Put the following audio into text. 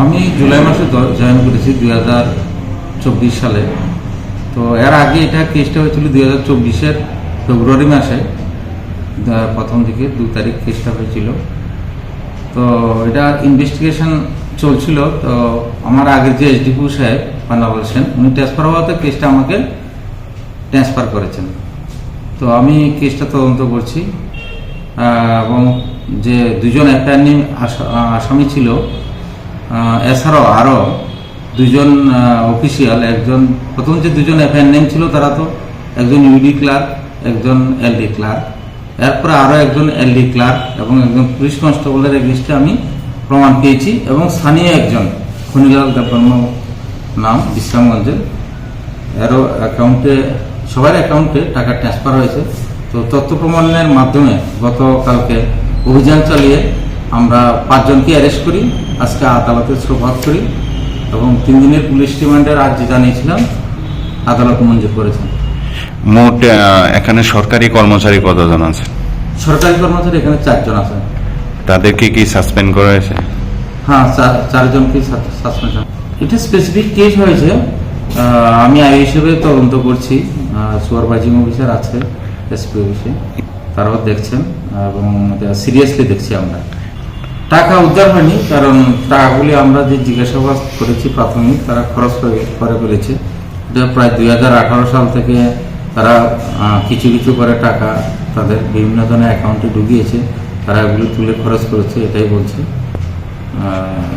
আমি জুলাই মাসে জয়েন করেছি দুই হাজার চব্বিশ সালে। তো এর আগে এটা কেসটা হয়েছিল দুই হাজার চব্বিশের ফেব্রুয়ারি মাসে। প্রথম দিকে দু তারিখ কেসটা হয়েছিল। তো এটা ইনভেস্টিগেশন চলছিল। তো আমার আগের যে এসডিপু সাহেব পান্না বলছেন উনি ট্রান্সফার হওয়াতে কেসটা আমাকে ট্রান্সফার করেছেন। তো আমি কেসটা তদন্ত করছি। এবং যে দুজন অ্যাটর্নি আসামি ছিল এছাড়াও আরও দুজন অফিসিয়াল একজন, প্রথম যে দুজন এফআইআর নেম ছিল তারা তো, একজন ইউডি ক্লার্ক একজন এলডি ক্লার্ক এরপরে আরও একজন এলডি ক্লার্ক এবং একজন পুলিশ কনস্টেবলের এগেনস্টে আমি প্রমাণ পেয়েছি এবং স্থানীয় একজন, খনিলাল দেববর্ম নাম, বিশ্রামগঞ্জের। এরও অ্যাকাউন্টে সবার অ্যাকাউন্টে টাকা ট্রান্সফার হয়েছে। তো তথ্য প্রমাণের মাধ্যমে গতকালকে অভিযান চালিয়ে আমরা পাঁচজনকে অ্যারেস্ট করি। আজকে আদালতে সোভাগ করি এবং তিন দিনের পুলিশ রিমান্ডের আর্জি জানিয়েছিলাম আদালত মঞ্জুর করেছেন। মোট এখানে সরকারি কর্মচারী কতজন আছে? সরকারি কর্মচারী এখানে চারজন আছে তাদেরকে কি সাসপেন্ড করা হয়েছে? হ্যাঁ চার- চারজনকে সাসপেনশন এটা স্পেসিফিক কেস হয়েছে। আমি আই হিসেবে তদন্ত করছি। সুপারভাইজিং অফিসার আছে এসপি অফিসে তারাও দেখছেন এবং সিরিয়াসলি দেখছি আমরা। টাকা উদ্ধার হয়নি কারণ টাকাগুলি আমরা যে জিজ্ঞাসাবাদ করেছি প্রাথমিক তারা খরচ করে করে ফেলেছে। এটা প্রায় দুই হাজার আঠারো সাল থেকে তারা কিছু কিছু করে টাকা তাদের বিভিন্ন ধরনের অ্যাকাউন্টে ঢুকিয়েছে তারা এগুলো তুলে খরচ করেছে এটাই বলছে। আহ,